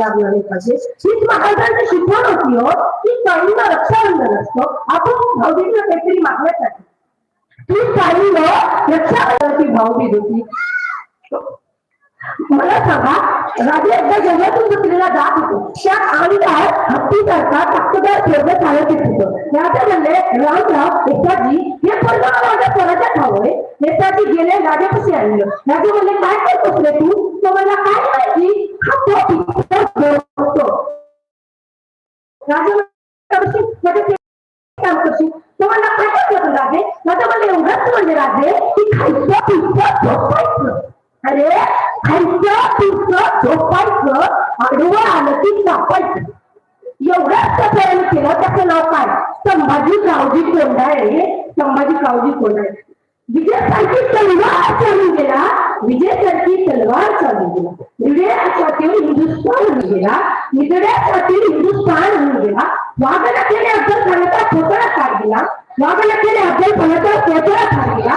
लागलं नाही पाहिजे. हीच महाराजांची शिकवण होती हो की कळीला रक्षाबंधन असतो. आपण भाऊबीजला काहीतरी मागण्यासाठी. ती कळीनं रक्षाबंधनाची भाऊबीज होती. मला सांगा राजे एकदा जंगलातून सुटलेला जात होतो. त्या अंगार हत्ती सारखा ताकददार फेरणे चालत येत होतं. राजा म्हणले रामराव नेताजी, हे पोरग माझ्या स्वराच्या ठाव नेताजी गेले, राजापाशी आणलं. राजे म्हणले, काय करतोस रे तू? तो काय माहिती? हा तो राजा तो राजे? राजा म्हणले, एवढंच म्हणजे राजे, की खायचं झोपायचं. अरे खायचं पिकं झोपायचं आडवं आलं की कापायचं एवढंच प्रकरण केलं त्याचं नाव काय? संभाजी कावजी कोंडाळे संभाजी गावजी कोंडाळे विजयसारखी तलवार चालून गेला. विजयासारखी तलवार चालून गेला. विजयासाठी हिंदुस्थान होऊन गेला. निधड्यासाठी हिंदुस्थान होऊन गेला. वाघनखेने अफजल खानाचा ठोकळा काढ दिला वाघनखेने अफजल खानाचा ठोकळा काढ दिला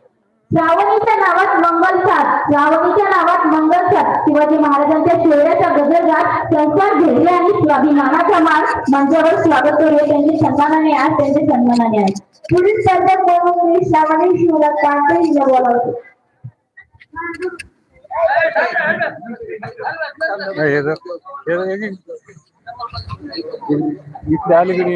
श्रावणीच्या नावात मंगल साथ श्रावणीच्या नावात मंगल साथ. शिवाजी महाराजांच्या शौर्याचा गजरात संसार आणि स्वाभिमानाचा मान मंचावर स्वागत करूया त्यांचे सन्मानाने आज त्यांचे सन्मानाने आज पुढील स्पर्धक म्हणून मी श्रावणी शिवला कांते हिला बोलावतो. इकडे आले की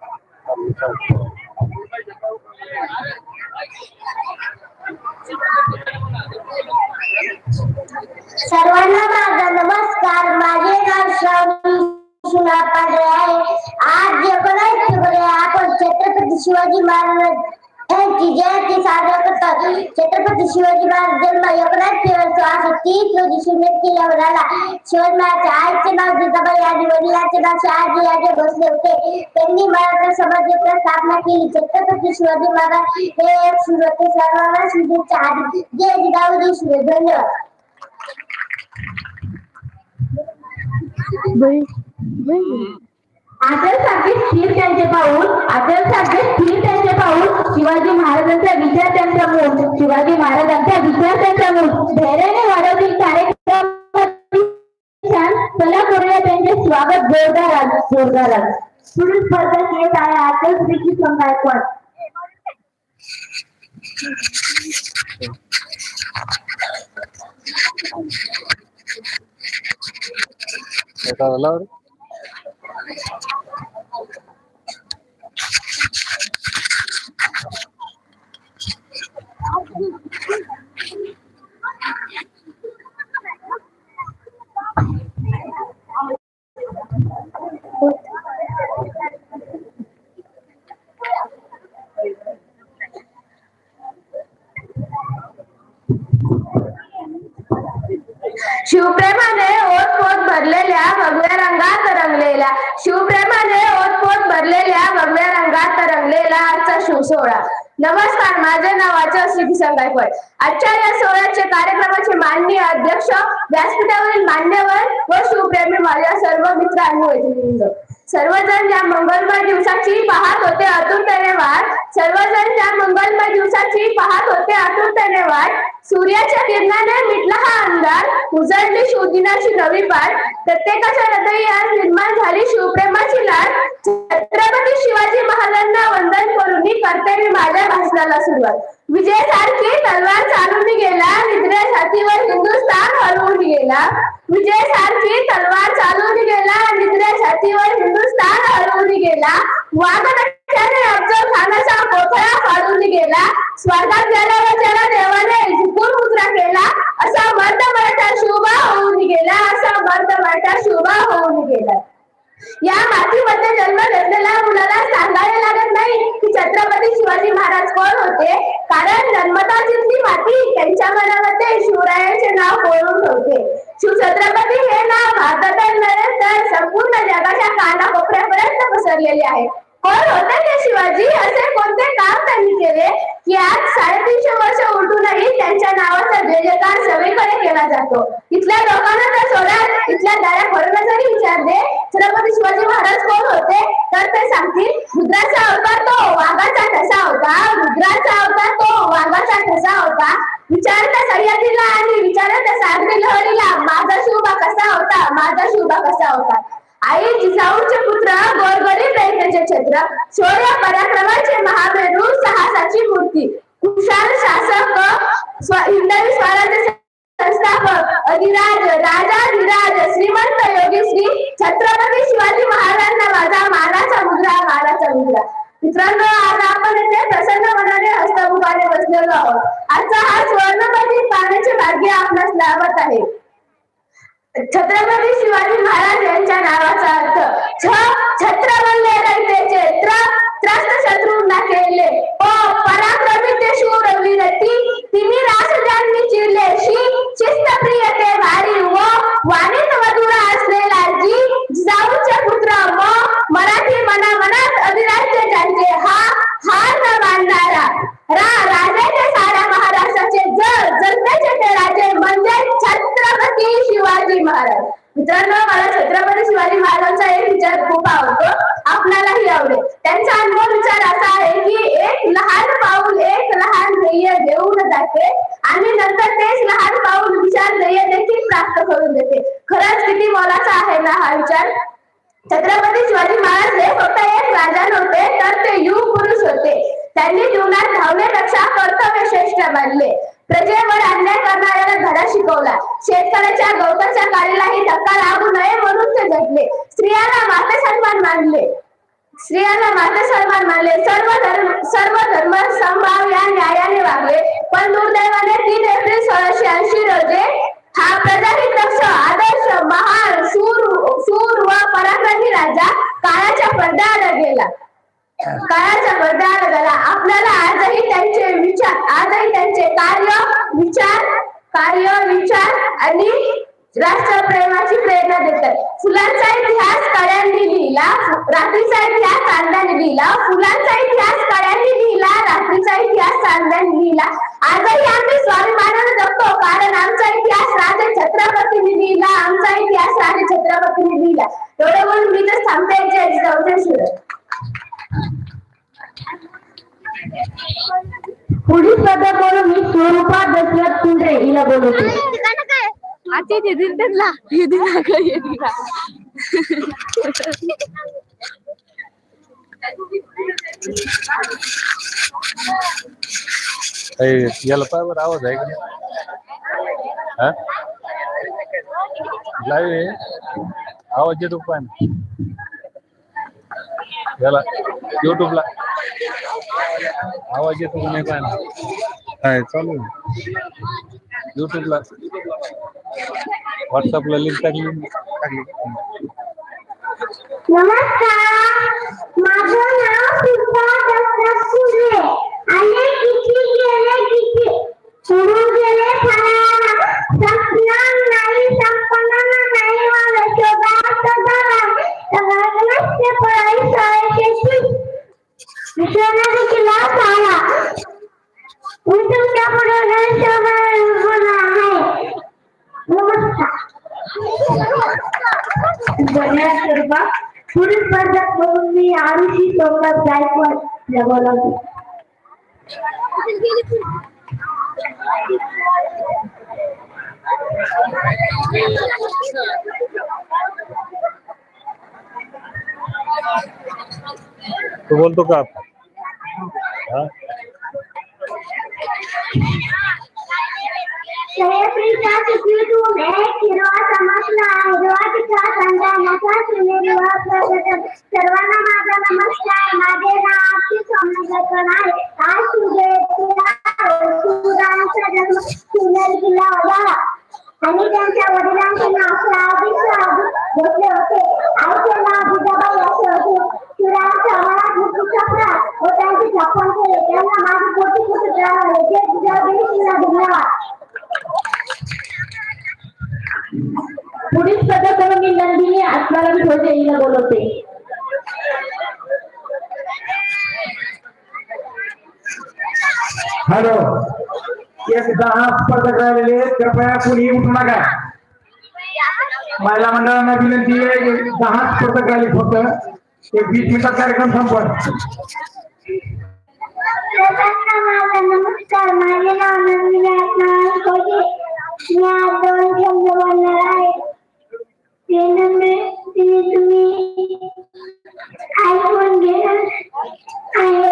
सर्वांना माझा नमस्कार. माझे नाव श्रावणी सुना पाडे आहे. आज जे एकोणीस फेब्रुवारी आपण छत्रपती शिवाजी महाराज यांची जयंती साजरा करतात छत्रपती शिवाजी महाराज जन्म एकोणीस फेब्रुवारी सोळाशे तीस रोजी शिवनेर किल्ल्यावर आला शिवाजी महाराजच्या आईचे नाव जिजाबाई आणि वडिलांचे नाव शहाजी राजे भोसले होते त्यांनी मराठा समाजाची स्थापना केली छत्रपती शिवाजी महाराज हे एक सुरते सर्वांना शुभेच्छा आधी जय जिजाऊ शिवे धन्यवाद आदरसारखे स्थिर त्यांचे पाऊल आदरसारखे स्थिर त्यांचे पाऊल शिवाजी महाराजांचा विचार त्यांचा मूळ शिवाजी महाराजांचा विचार त्यांचा मूळ. धैर्याने वाढवतील कार्यक्रम चला करूया त्यांचे स्वागत जोरदार आज जोरदार पुढील स्पर्धक येत आहे आदर श्रीची गायकवाड एका झाल्यावर शिवप्रेमाने आणि सर्वजण ज्या मंगलमय दिवसाची पाहत होते आतुरतेने वाट सर्वजण त्या मंगलमय दिवसाची पाहत होते आतुरतेने वाट सूर्याच्या किरणाने मिटला हा अंधार उजळली शिवदिनाची नवी पाठ प्रत्येकाच्या हृदयी आज निर्माण झाली शिवप्रेमाची लाट. छत्रपती शिवाजी महाराजांना वंदन करून मी करते मी माझ्या भाषणाला सुरुवात. विजयसारखी तलवार चालून गेला निद्रे छातीवर हिंदुस्थान हरवून गेला. विजयसारखी तलवार चालून गेला निद्रे छातीवर हिंदुस्थान हरवून गेला. गेला वाघनट्याने अफजल खानाचा कोथळा फाडून गेला. स्वर्गात गेल्यावर त्याला देवाने झुकून मुद्रा केला. असा मर्द मराठा शोभा होऊन गेला असा मर्द मराठा शोभा होऊन गेला. या मातीमध्ये जन्म घेतलेल्या मुलाला सांगायला लागत नाही की छत्रपती शिवाजी महाराज कोण होते. कारण जन्मता जिथली माती त्यांच्या मनामध्ये शिवरायांचे नाव कोरून ठेवते शिवछत्रपती हे नाव भारतातील नव्हे तर संपूर्ण जगाच्या कानाकोपऱ्यापर्यंत पसरलेले आहे. कोण होते ते शिवाजी? असे कोणते काम त्यांनी केले? की आज साडेतीनशे वर्ष उलटूनही त्यांच्या नावाचा जयजयकार सगळीकडे केला जातो. इथल्या लोकांना तर सोडा इथल्या दाऱ्या खोडून जरी विचारले छत्रपती शिवाजी महाराज कोण होते? तर ते सांगतील रुद्राचा अवतार तो वाघाचा ठसा होता. रुद्राचा अवतार तो वाघाचा ठसा होता. विचार सह्याद्रीला आणि विचारता सागरी लहरीला माझा शिवबा कसा होता? माझा शिवबा कसा होता? आई जिजाऊचे पुत्र गोरगरीब रयतेचे छत्र शौर्य पराक्रमाचे महामेरू साहसाची मूर्ती कुशाल शासक हिंदवी स्वराज्य संस्थापक अधिराज राजाधिराज श्रीमंत योगी श्री छत्रपती शिवाजी महाराजांना माझा मानाचा मुद्रा मानाचा मुद्रा. मित्रांनो आज आपण येथे प्रसन्न मनाने हस्तमुखाने बसलेलो आहोत. आजचा हा स्वर्णपती पाण्याचे भाग्य आपणास लाभत आहे. छत्रपती शिवाजी महाराज यांच्या नावाचा अर्थ छ छत्र म्हणले रयतेचे त्र त्रस्त शत्रूंना केले. प पराक्रमी ते शूर वीरती तिन्ही रासजांनी चिरले शी शिस्त प्रिय ते भारी व वाणीत मधुरा असलेला जी जिजाऊचे पुत्र म मराठी मना मनात अधिराज्य ज्यांचे हा हार न मानणारा रा राजाचे साऱ्या महाराष्ट्राचे जर जनतेचे ते राजे म्हणजे छत्रपती शिवाजी महाराज मित्रांनो मला छत्रपती शिवाजी महाराजांचा एक विचार खूप आवडतो आपल्यालाही आवडेल त्यांचा अनुभव विचार असा आहे की एक लहान पाऊल एक लहान ध्येय घेऊन जाते आणि नंतर तेच लहान पाऊल विचार ध्येय देखील प्राप्त करून देते खरंच किती मोलाचा आहे ना हा विचार छत्रपती शिवाजी महाराज हे फक्त एक राजा नव्हते तर ते युग पुरुष होते त्यांनी जीवनात धावण्यापेक्षा कर्तव्य श्रेष्ठ मानले प्रजेवर अन्याय करणाऱ्याला धडा शिकवला शेतकऱ्याच्या गवताच्या काळीलाही धक्का लागू नये म्हणून ते झटले स्त्रियाला माते सन्मान मानले स्त्रियांना माता सन्मान मानले. सर्व धर्म सर्व धर्म समभाव या न्यायाने वागले. पण दुर्दैवाने तीन एप्रिल सोळाशे ऐंशी रोजी हा प्रजाहित पक्ष आदर्श महान सूर सूर व पराक्रमी राजा काळाच्या पडद्याआड गेला. काळाच्या पडद्याआड गेला. आपल्याला आजही त्यांचे विचार आजही त्यांचे कार्य विचार कार्य विचार आणि राष्ट्रप्रेमाची प्रेरणा देतात. फुलांचा इतिहास कळ्यांनी लिहिला रात्रीचा इतिहास चांदण्याने लिहिला फुलांचा इतिहास कळ्यांनी लिहिला रात्रीचा इतिहास चांदण्याने लिहिला. आजही आम्ही स्वाभिमानाने जगतो कारण आमचा इतिहास राजे छत्रपतीने लिहिला आमचा इतिहास राजे छत्रपतीने लिहिला. एवढं म्हणून मी तर थांबते जय पुढील स्पर्धा करून मी स्वरूपा दशरथ पिंजरे हिला बोलवते. त्यांना. ना याला पाय बरं आवाज आहे का नाही? हा? लाईव्ह आहे आवाज येतो पाय ना याला युट्यूबला आवाज येतो नाही पाय ना काय चालू युट्यूबला व्हॉट्सअपला लिंक टाकली. टाकली. नमस्कार. माझं नाव फुले आले किती गेले किती सुरू गेले संपणार नाही संपणार नाही मला शोधात पळाई विश्वनाथ किल्ला मी तुमच्यापुढे आहे. नमस्कार पुढील मी आरुषी गायकवाड तू बोलतो का? हा सह्याद्रीच्या चिखलीतून एक हिरवा चमकला हिरवा तिथला संधानाचा सुनेरी व प्रगट सर्वांना माझा नमस्कार माझे नाव अक्षय सोमनाथ आहे आज शिवरायांचा जन्म सिन्नर किल्ला वडाळा आणि त्यांच्या वडिलांचे नाव शहाजी शहाजी भोसले होते आईचे नाव जिजाबाई असे होते शिवरायांच्या अमरात मृत्यूचा व त्यांचे छप्पन केले त्यांना माझे कोटी कोटी प्रणाम आहे जय जिजाऊ जय शिवराय धन्यवाद पुढील स्पर्धक मी नंदिनी आत्माराम भोजे हिला बोलवते हॅलो एक दहा स्पर्धक राहिलेले आहेत. कृपया कोणी उठू नका. महिला मंडळांना विनंती आहे दहा पथक राहिले फक्त. एक वीस मिनिटात कार्यक्रम संपत नमस्कार. माझे नाव नंदिनी आत्माराम भोजे मी आज दोन शब्द बोलणार आहे ते नंबर तुम्ही आयफोन घेणार आहे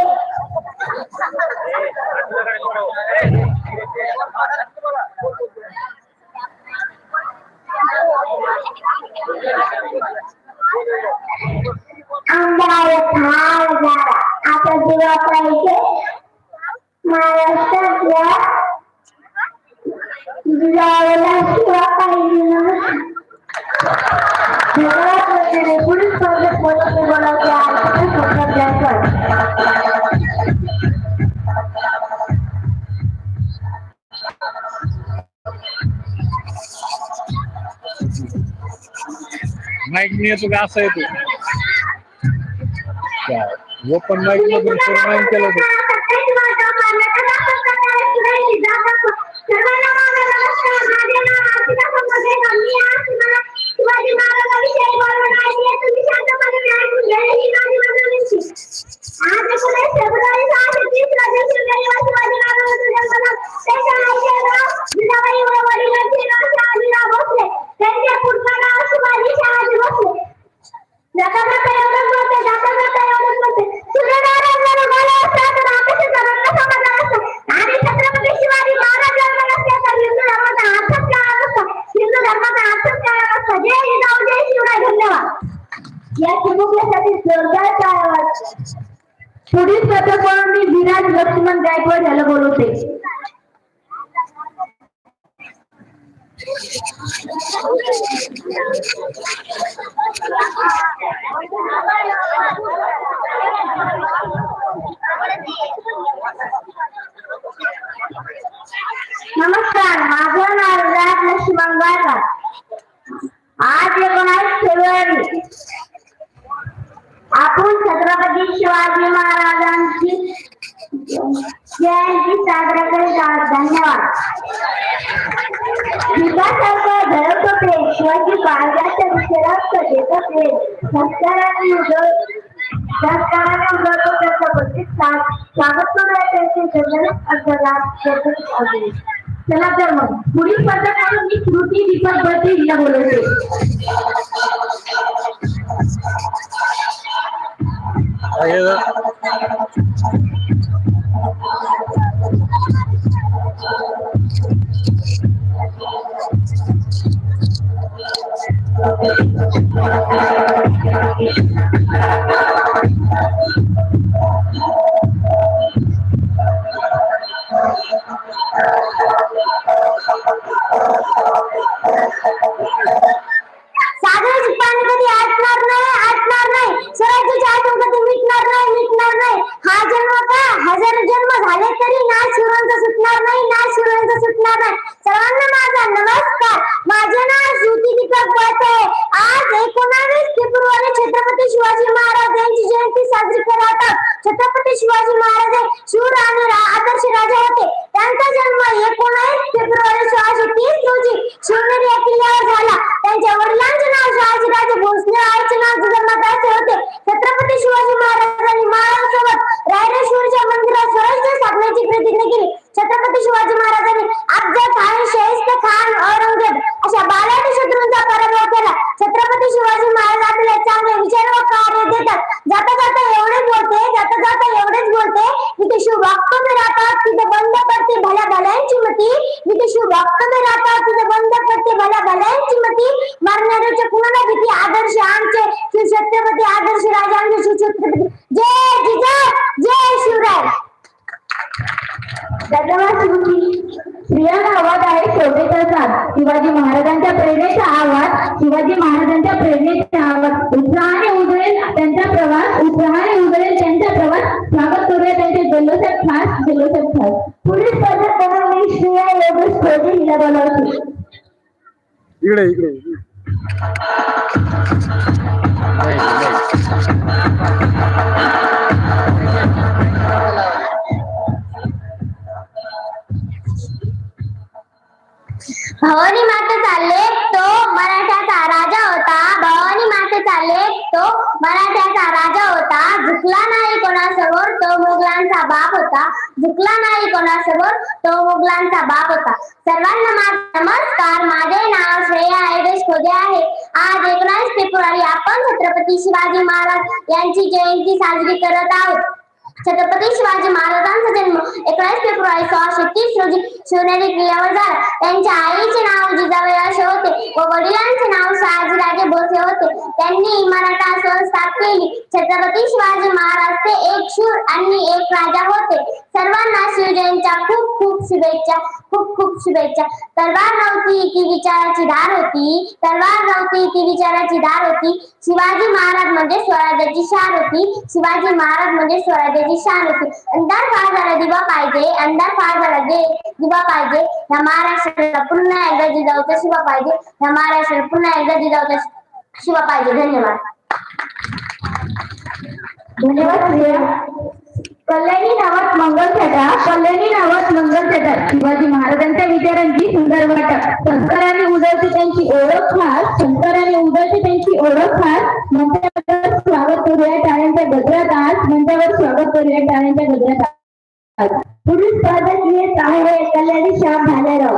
माईक येतो का? असं येतो ओपन माईक मधून केलं होतं त्यांच्या पूर्ण नाव शिवाजी शहाजी भोसले जाता जाता एवढंच बोलते जाता जाता एवढंच बोलते सूर्यनारायण बोला असता तर आकाशाचा रंग समाधान असतो आणि छत्रपती शिवाजी महाराज जन्म नसते तर हिंदू धर्माचा अर्थच काळा नसतो हिंदू धर्माचा अर्थच काळा नसतो जय जिजाऊ जय शिवराय धन्यवाद या चिमुकल्यासाठी जोरदार टाळ्या पुढील पथक म्हणून मी विराज लक्ष्मण गायकवाड याला बोलवते नमस्कार माझं नाव विराट लक्ष्मण गायकवाड आज एकोणावीस फेब्रुवारी आपण छत्रपती शिवाजी महाराजांची जयंती साजरा करीत आहोत. धन्यवाद. विकासाचं घडत शिवाजी महाराजांच्या दिशेला देत होते संस्काराने उजळ संस्काराने उजळतो त्याचा स्वागत करूया त्यांचे चला तर मग पुढील पद्धत मी कृती दीपक बद्री बोलवते काय हे? सागराची पाणी कधी आटणार नाही आटणार नाही स्वराज्याची आठवण कधी मिटणार नाही मिटणार नाही हा जन्म का हजार जन्म झाले तरी ना शिवरांचा सुटणार नाही ना शिवरांचा सुटणार नाही. सर्वांना माझा नमस्कार. माझे नाव श्रुती दीपक बोलते आज एकोणावीस फेब्रुवारी छत्रपती शिवाजी महाराज यांची जयंती साजरी करतात छत्रपती शिवाजी महाराज तो मुघलांचा बाप होता. झुकला नाही कोणासमोर तो मुघलांचा बाप होता. सर्वांना नमस्कार. माझे नाव श्रेया योगेश खोजे आहे. आज एकोणीस फेब्रुवारी आपण छत्रपती शिवाजी महाराज यांची जयंती साजरी करत आहोत. छत्रपती शिवाजी महाराजांचा जन्म एकोणीस फेब्रुवारी सोळाशे तीस रोजी शिवनेरी किल्ल्यावर झाला. त्यांच्या आईचे नाव जिजाबाई असे होते व वडिलांचे नाव शहाजीराजे भोसले होते. त्यांनी मराठा संस्था केली. छत्रपती शिवाजी महाराज ते एक शूर आणि एक राजा होते. सर्वांना शिवजयंतीच्या खूप खूप शुभेच्छा. खूप खूप शुभेच्छा. तलवार नव्हती ती विचाराची धार होती. तलवार नव्हती ती विचाराची धार होती. शिवाजी महाराज म्हणजे स्वराज्याची शान होती. शिवाजी महाराज म्हणजे स्वराज्याची शान होती. अंधार फार झाला दिवा पाहिजे. अंधार फार झाला दे दिवा पाहिजे. ह्या महाराष्ट्राला पुन्हा एकदा जिजाऊचा शिवा पाहिजे. ह्या महाराष्ट्राला पुन्हा एकदा जिजाऊचा शिवा पाहिजे. धन्यवाद. धन्यवाद कल्याणी नावात मंगल छटा कल्याणी नावात मंगल छटा. शिवाजी महाराजांच्या विचारांची सुंदर वाटप संस्काराने उदळची त्यांची ओळख खास संस्काराने उदळची त्यांची ओळख खास मंत्र्यावर स्वागत करूया टाळ्यांच्या गजरात आज. मंत्र्यावर स्वागत करूया टाळ्यांच्या गजरात आज. पुढील स्पर्धक येत आहे? कल्याणी श्याम भालेराव.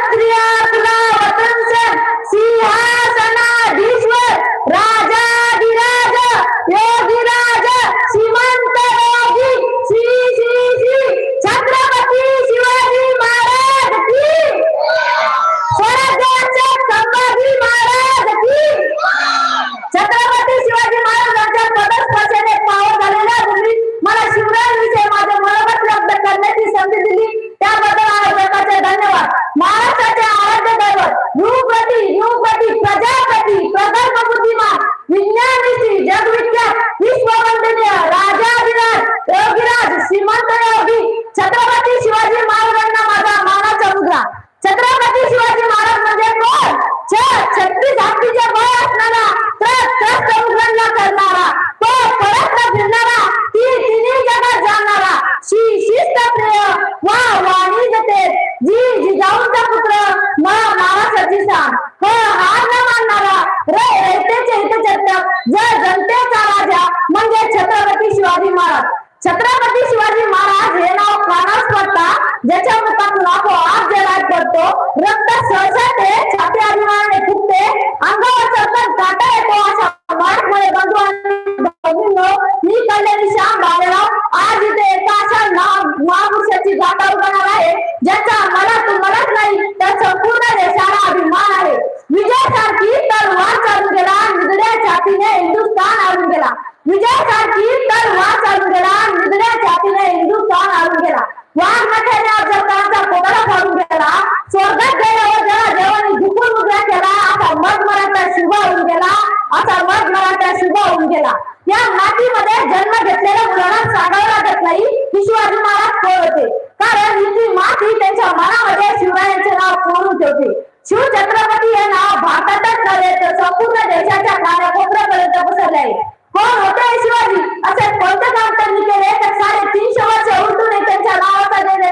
या मातीमध्ये जन्म घेतलेल्या मुलांना सांगावं लागत नाही. की शिवाजी महाराज कोण होते. कारण ही माती त्यांच्या मनामध्ये शिवरायांचे नाव कोरून ठेवते. शिव छत्रपती हे नाव भारतातच नव्हे तर संपूर्ण देशाच्या कानाकोपऱ्यापर्यंत पसरले आहे. कोण होते शिवाजी? असे कोणते काम त्यांनी केले? तर साडे तीनशे वर्ष उलटून त्यांच्या नावाचा जय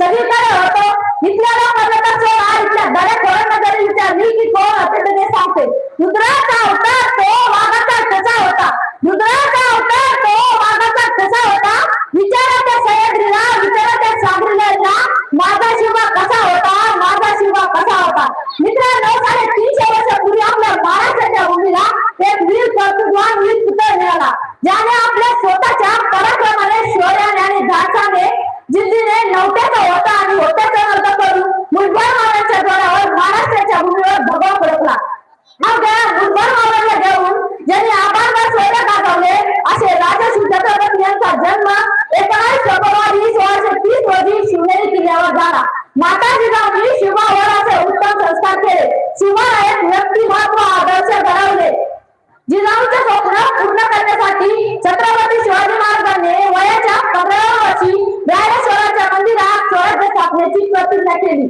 सगळीकडे होतो. इथल्याला पर्यटक सोडा इथल्या दरे खोरांना जरी विचारली की कोण होते तर ते सांगते. रुद्राचा होता तो वाघाचा कसा होता. रुद्राचा होता तो वाघाचा कसा होता. विचारा त्या सह्याद्रीला विचारा त्या सागरीला माझा शिवा कसा होता? माझा शिवा कसा होता? मित्रांनो साडे तीनशे वर्षापूर्वी आपल्या महाराष्ट्राच्या भूमीला एक वीर कर्तृत्वान वीर पुतळ मिळाला. ज्याने आपल्या स्वतःच्या पराक्रमाने शौर्याने आणि धाडसाने जिद्दीने नव्हत्याचा होता आणि होत्याचा नव्हता करून मुलबाड मावळ्यांच्या द्वारावर महाराष्ट्राच्या भूमीवर भगवा फडकला. मग त्या मुलबाड घेऊन ज्यांनी आभार स्वयं गाजवले असे राजश्री चक्रवर्ती यांचा जन्म एकोणीस फेब्रुवारी सोळाशे तीस रोजी शिवनेरी किल्ल्यावर झाला. माता जिजाऊनी शिवावर असे उत्तम संस्कार केले. शिवाय व्यक्तिमत्व आदर्श घडवले. जिजाऊचे स्वप्न पूर्ण करण्यासाठी छत्रपती शिवाजी महाराजांनी वयाच्या पंधराव्या वर्षी ज्ञानेश्वराच्या मंदिरात स्वराज्य स्थापनेची प्रतिज्ञा केली.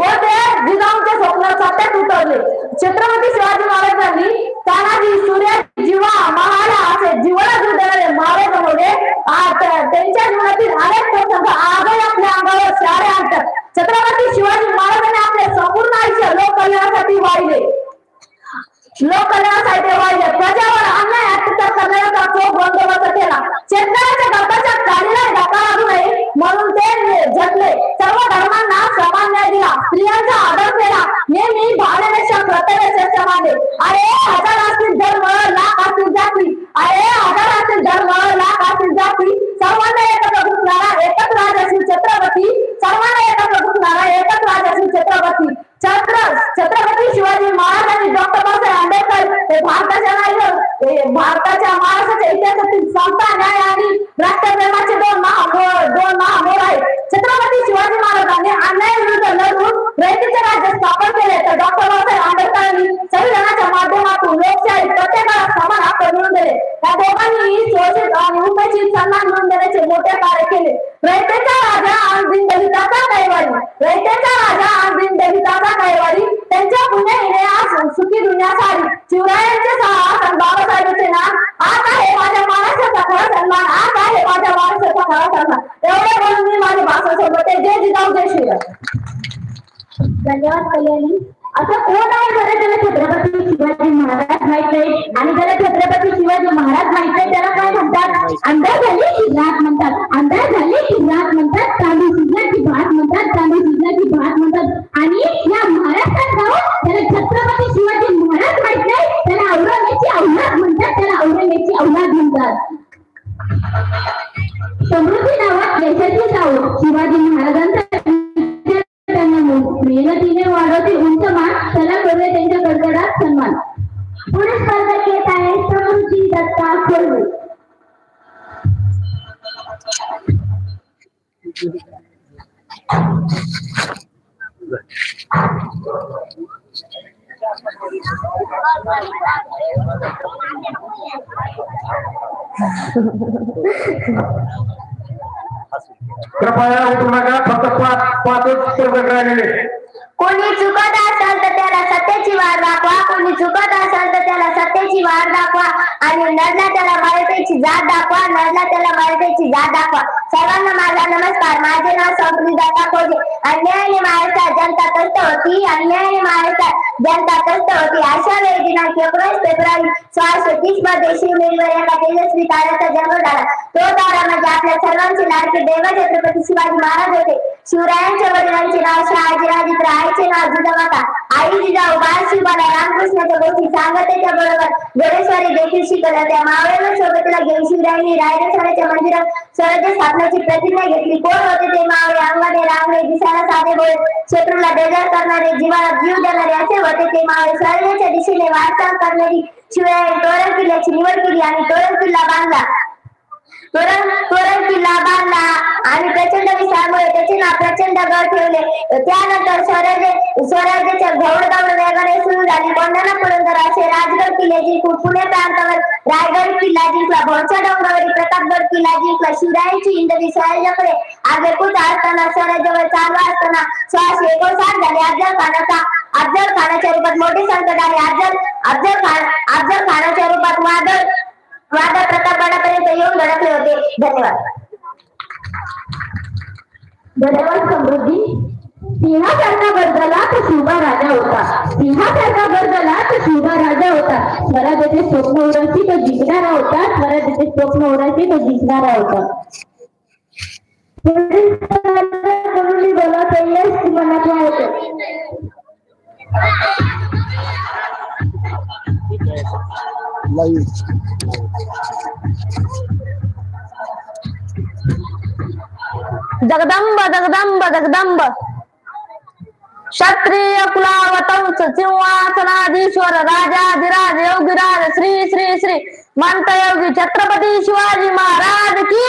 व ते जिजाऊंचे स्वप्न सत्यात उतरले. छत्रपती शिवाजी महाराजांनी तानाजी सूर्य जीवा महाला असे जीवाला जीव देणारे महाराज बनवले त्यांच्या जीवनातील अनेक प्रसंग आजही आपल्या अंगावर शारे आणतात. छत्रपती शिवाजी महाराजांनी आपले संपूर्ण आयुष्य लोककल्याणासाठी वाहिले. लोककल्याणासाठी वाहिले प्रजावर अन्याय अत्याचार करण्याचा चोख बंदोबस्त केला. शेतकऱ्याच्या गटाच्या गाडीला धक्का लागू नये म्हणून ते जगले. सर्व धर्मांना समान न्याय दिला. स्त्रियांचा आदर केला. नेहमी भावनेपेक्षा कर्तव्य श्रेष्ठ मानले अरे हजार असतील धर्म लाख असतील जाती अरे हजार असतील धर्म लाख असतील जाती सर्वांना एकत्र घुसणारा एकच राज असेल छत्रपती सर्वांना एकत्र घुसणारा एकच राज असेल छत्रपती छत्र छत्रपती शिवाजी महाराज आणि डॉक्टर बाबासाहेब आंबेडकर हे भारताच्या नाही हे भारताच्या महाराष्ट्राच्या इतिहासातील समता न्याय आणि राष्ट्रप्रेमाचे दोन महामोर दोन महामोर आहेत छत्रपती शिवाजी महाराजांनी अन्यायाविरुद्ध लढून रयतेचे राज्य स्थापन केले तर डॉक्टर बाबासाहेब आंबेडकरांनी संविधानाच्या माध्यमातून लोकशाही प्रत्येकाला समान हक्क मिळवून दिले या दोघांनी शोषित आणि उपेक्षित सन्मान मिळवून देण्याचे मोठे कार्य केले रयतेचा राजा आणि दिनदलिताचा कैवारी रयतेचा राजा आणि दिनदलिताचा कैवारी त्यांच्या पुण्याने आज सुखी दुनिया सारी शिवरायांचे साहस आणि बाबासाहेबांचे नाम आज आहे माझ्या महाराष्ट्राचा खरा सन्मान आज आहे माझ्या महाराष्ट्राचा खरा सन्मान एवढे बोलून मी माझी भाषा सोबत जय श्रीराम धन्यवाद कल्याणी. असं कोण आहे जरा त्याला छत्रपती शिवाजी महाराज माहीत नाही? आणि त्याला छत्रपती शिवाजी महाराज माहीत नाही त्याला काय म्हणतात? अंधार झाले शिवरात म्हणतात. अंधार झाले की म्हणतात. तांदूळ शिजण्याची भात म्हणतात. तांदूळ शिजण्याची भात म्हणतात. आणि या महाराष्ट्रात जाऊन त्याला छत्रपती शिवाजी महाराज माहीत नाही त्याला औरंगाची औलाद म्हणतात. त्याला औरंगाची औलाद म्हणतात. समृद्धी नावात यशाची जाऊ शिवाजी महाराजांचा त्यांना मेहनतीने वाढवते उंच मान त्याला करूया त्यांच्या गडगडात सन्मान. पुढे स्पर्धक येत आहे समृद्धी दत्ता खोलवे कृपया उठू नका फक्त पाच पाचच स्पर्धक राहिलेले कोणी चुकत असेल तर त्याला सत्याची वाट दाखवा. कोणी चुकत असेल तर त्याला सत्याची वाट दाखवा. आणि नडला त्याला मराठीची जात दाखवा. नडला त्याला मराठीची जात दाखवा. सर्वांना माझा नमस्कार. माझे नाव संकृती दत्ता खोजे. आणि महाराष्ट्रात जनता त्रस्त होती. अन्याय आणि महाराष्ट्रात जनता त्रस्त होती. अशा वेळी दिनांक एकोणीस फेब्रुवारी सोळाशे तीसमध्ये शिवनेरीवर एका तेजस्वी ताऱ्याचा जन्म झाला. तो तारा म्हणजे आपल्या सर्वांचे लाडके देव छत्रपती शिवाजी महाराज होते. शिवरायांच्या वडिलांचे नाव शहाजीराजे तर आईचे नाव जिजामाता आई जिजाऊ बाळशिबाला रामकृष्णाच्या गोष्टी सांगत त्याच्या बरोबर. गणेशवारी देखील शिकवल्या त्या मावळ्यांना सोबतीला घेऊन शिवरायांनी रायरेश्वराच्या मंदिरात स्वराज्य स्थापनाची प्रतिज्ञा घेतली. कोण होते ते मावळे? अंगाने रांगणे दिसायला साधे बोळे शत्रूला बेजार करणारे जीवाला जीव देणारे असे होते ते मावळे. स्वराज्याच्या दिशेने वाटचाल करणारी शिवरायांनी तोरण किल्ल्याची निवड केली आणि तोरण किल्ला बांधला. तोरण तोरण किल्ला बांधला आणि प्रचंड विस्तारामुळे त्याचे नाव प्रचंड गड ठेवले. त्यानंतर स्वराज्य स्वराज्याच्या घौडदौड वेगाने सुरू झाली. कोंढाणा पुरंदर असे राजगड किल्ले जिंकून पुणे प्रांतावर रायगड किल्ला जिंकला भोरच्या डोंगरावरील प्रतापगड किल्ला जिंकला शिवरायांची इंद्री स्वराज्याकडे आगेकूच असताना स्वराज्यावर चालू असताना सोळाशे एकोणसाठ झाले. अफजल खानाचा अफजल खानाच्या रूपात मोठे संकट आले. अफजल अफजल खान अफजल खानाच्या रूपात वादळ वादा प्रतापगडापर्यंत येऊन धडकले होते. धन्यवाद. धन्यवाद समृद्धी. सिंहासारखा गरजला तो शिवबा राजा होता. सिंहासारखा गरजला तो शिवबा राजा होता. स्वराज्याचे स्वप्न उरायची तो जिंकणारा होता. स्वराज्याचे स्वप्न उरायची तो जिंकणारा होता. पुढील समृद्धी जगदंब जगदंब जगदंब. क्षत्रिय कुलावतंस सिंहासनाधीश्वर राजाधिराज योगीराज श्री श्री श्री. मंत योगी छत्रपती शिवाजी महाराज की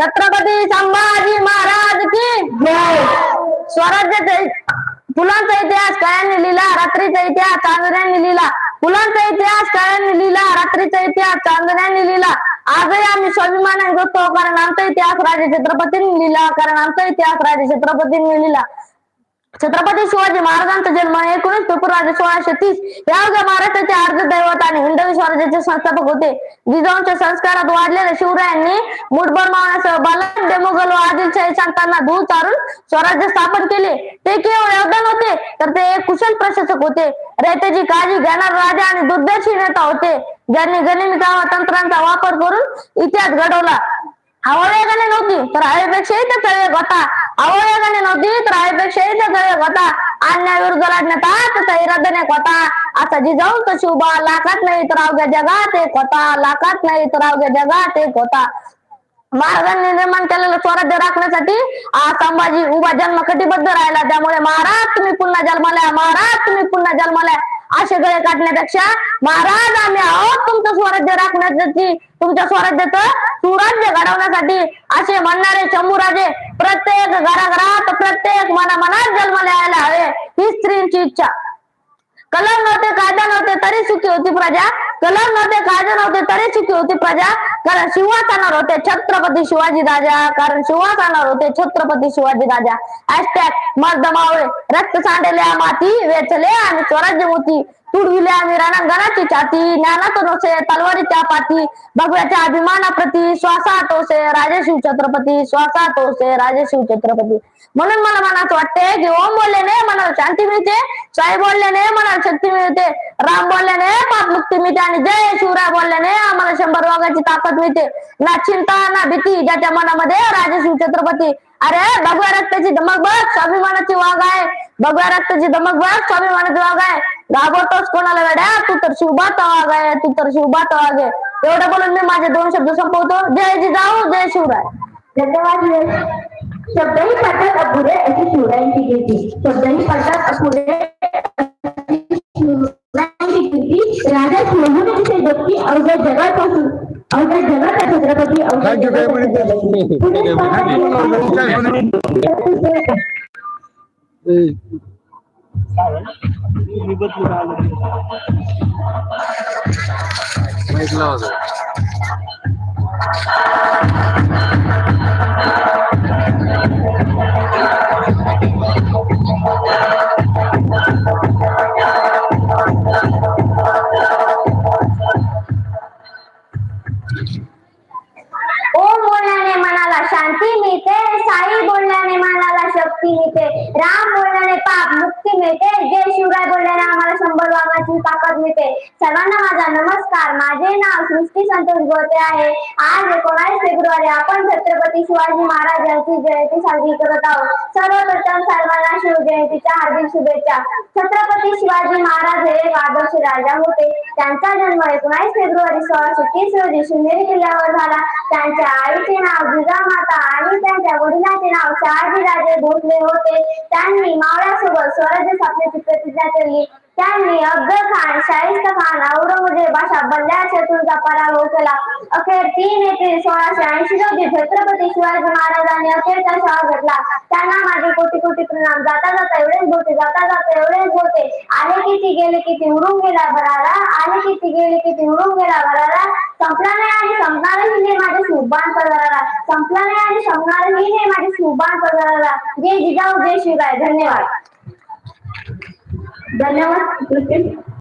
छत्रपती संभाजी महाराज की स्वराज्याचा फुलांचा इतिहास काळ्यांनी लिहिला रात्रीचा इतिहास चांदण्यांनी लिहिला. फुलांचा इतिहास काळ्यांनी लिहिला रात्रीचा इतिहास चांदण्यांनी लिहिला. आजही आम्ही स्वाभिमानाने जगतो कारण आमचा इतिहास राजे छत्रपतींनी लिहिला कारण आमचा इतिहास राजे छत्रपतींनी लिहिला. छत्रपती शिवाजी महाराजांचा जन्म एकोणीस फेब्रुवारी सोळाशे तीस. या अवघ्या महाराष्ट्राचे अर्ध दैवत आणि हिंदवी स्वराज्याचे संस्थापक होते. जिजाऊंच्या संस्कारात वाढलेल्या शिवरायांनी मुठभर मावण्यासह बलाढ्य मुघल व आदिलशाही संतांना धूळ चारून स्वराज्य स्थापन केले. ते केवळ योगदान होते तर ते एक कुशल प्रशासक होते. रयतेची काळजी घेणारे राजा आणि दुर्दर्शी नेता होते. ज्यांनी गणित तंत्रांचा वापर करून इतिहास घडवला. हवावेगाने नव्हती तर हवेपेक्षाही त्याचा वेग होता. हवावेगाने नव्हती तर हवेपेक्षाही त्याचा वेग होता. अन्याविरुद्ध लढण्यात त्याचा इरादा होता. असा जिजाऊंचा शिवबा लाखात नाही तर अवघ्या जगात एक होता. लाखात नाही तर अवघ्या जगात एक होता. महाराजांनी निर्माण केलेलं स्वराज्य राखण्यासाठी आज संभाजी उभा जन्म कटिबद्ध राहिला. त्यामुळे महाराज तुम्ही पुन्हा जन्माला महाराज तुम्ही पुन्हा जन्माला असे गळे काढण्यापेक्षा महाराज आम्ही आहोत तुमचं स्वराज्य राखण्यासाठी. तुमच्या स्वराज्याचं सुराज्य घडवण्यासाठी असे म्हणणारे शंभूराजे प्रत्येक घराघरात प्रत्येक मनामनात जन्माला यायला हवे ही स्त्रींची इच्छा. कलम नव्हते कायदा नव्हते तरी सुखी होती प्रजा. कलम नव्हते कायदे नव्हते तरी सुखी होती प्रजा. कारण सिंहासनावर होते छत्रपती शिवाजी राजा. कारण सिंहासनावर होते छत्रपती शिवाजी राजा. हॅशटॅग मर्द मावळे. रक्त सांडलेल्या माती वेचले आणि स्वराज्य मोती. तुडविले आम्ही रणांगणाची छाती ज्ञानात नोसे तलवारीच्या पाठी, भगव्याच्या अभिमानाप्रती, श्वासात ओसे राजे शिव छत्रपती, श्वासात ओसे राजे शिव छत्रपती. म्हणून मला मनात वाटते की ओम बोलल्याने मनाला शांती मिळते साई बोलल्याने मनाला शक्ती मिळते, राम बोलल्याने पाप मुक्ती मिळते आणि जय शिवराय बोलल्याने आम्हाला शंभर वाघाची ताकद मिळते. ना चिंता, ना भीती, ज्याच्या मनामध्ये राजे शिव छत्रपती. अरे, भगव्या रक्ताची धमक बघ, स्वाभिमानाची वाघ आहे. भगव्या रक्ताची धमक बघ, स्वाभिमानाची वाघ आहे. घाबरतोस कोणाला वेड्या? तू तर शिवबाचा वाघ आहे तू तर शिवबाचा वाघ आहे. एवढं बोलून मी माझे दोन शब्द संपवतो. जय जिजाऊ जय शिवराय. धन्यवाद शब्दही पडतात अपुरे अशी शिवरायांची कीर्ती शब्दही पडतात अपुरे कीर्ती राजा शिवमुनीचे जगती अवघ्या जगापासून अवघ्या जगात छत्रपती अवघ्या माहीत ओम बोलण्याने मनाला शांती मिळते साई बोलण्याने मनाला शक्ती मिळते राम बोलल्याने पाप मुक्त मिळते. जय शिवराय बोलल्याने आम्हाला शंभर वाघाची ताकद मिळते. सर्वांना माझा नमस्कार. माझे नाव सृष्टी संतोष गोते आहे. आज एकोणावीस फेब्रुवारी आपण छत्रपती शिवाजी महाराज यांची जयंती साजरी करत आहोत. सर्वप्रथम सर्वांना शिवजयंतीच्या हार्दिक शुभेच्छा. छत्रपती शिवाजी महाराज हे एक आदर्श राजा होते. त्यांचा जन्म एकोणावीस फेब्रुवारी सोळाशे तीस रोजी शिवनेरी किल्ल्यावर झाला. त्यांच्या आईचे नाव जिजामाता आणि त्यांच्या वडिलांचे नाव शहाजीराजे भोसले होते. त्यांनी मावळ्यासोबत स्वराज्य स्थापनेची प्रतिज्ञा केली. त्यांनी अफजल खान शाहिस्त खान औरंगजेब अशा बल्ल्या शत्रूंचा पराभव केला. अखेर तीन एप्रिल सोळाशे ऐंशी रोजी छत्रपती शिवाजी महाराजांनी अखेरचा श्वास घेतला. त्यांना माझे कोटी कोटी प्रणाम. जाता जाता एवढेच बोलते जाता जाता एवढेच बोलते आले किती गेले किती उडून गेला भराला आले किती गेले किती उडून गेला भराला संपला नाही आणि संपणार ही नाही माझ्या शुभान पदाराला संपला नाही आणि संपणार ही नाही माझ्या शुभान पदाराला जे जिजाऊ जय शिवराय. धन्यवाद. धन्यवाद.